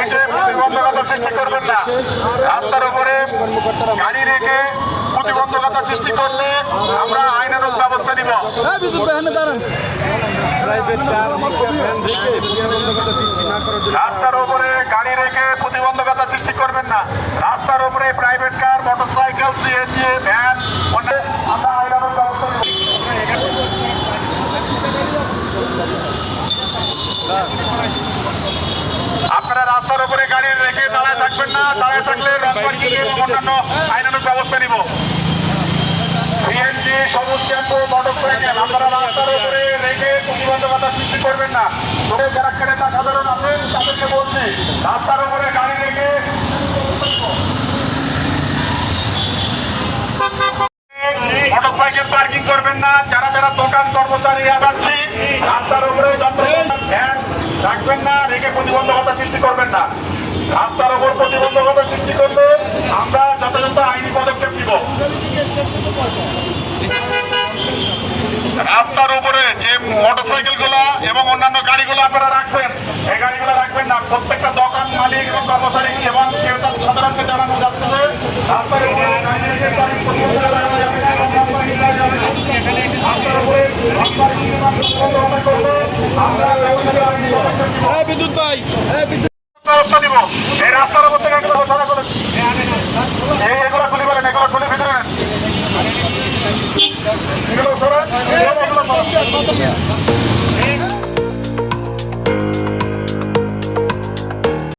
রেখে প্রতিবন্ধকতা সৃষ্টি করবেন না। রাস্তার উপরে গাড়ি রেখে প্রতিবন্ধকতা সৃষ্টি করলে আমরা আইনানুগ ব্যবস্থা নিব। রাস্তার উপরে গাড়ি রেখে প্রতিবন্ধকতা সৃষ্টি করবেন না। রাস্তার উপরে private car motorcycle CNG van অনেক আমরা আইনানুগ ব্যবস্থা নিব আপনারা রাস্তার উপরে গাড়ি রেখে দাঁড়ায় থাকবেন না, দাঁড়ায় থাকলে অন্যান্য আইনানুগ ব্যবস্থা নিব। সবুজ টেম্পো মোটরসাইকেল আপনারা রাস্তার উপরে রেখে প্রতিবন্ধকতা সৃষ্টি করবেন না। যারা ক্রেতা সাধারণ আছেন, তাদেরকে বলছি, রাস্তার উপরে গাড়ি রেখে মোটরসাইকেল পার্কিং করবেন না। যারা যারা দোকান কর্মচারী আগাচ্ছি রাস্তার উপরে রাখবেন না, রেখে প্রতিবন্ধকতা সৃষ্টি করবেন না। রাস্তার ওপর প্রতিবন্ধকতা সৃষ্টি করলে আমরা যথাযথ আইনি পদক্ষেপ নিব। রাস্তার উপরে যে মোটরসাইকেলগুলা এবং অন্যান্য গাড়িগুলো আপনারা রাখবেন, এই গাড়িগুলো রাখবেন না। প্রত্যেকটা দোকান মালিক এবং কর্মচারী এবং ক্রেতা সাধারণকে জানানো যাচ্ছে যে রাস্তার উপরে রাস্তার উপরে প্রতিবন্ধকতা করলে আমরা ব্যবস্থা নিব। বিদ্যুৎ ভাই। ব্যবস্থা নিব এই রাস্তার থেকে এগুলো ঘোষণা করে এই, এগুলো খুলি বলেন ভিতরে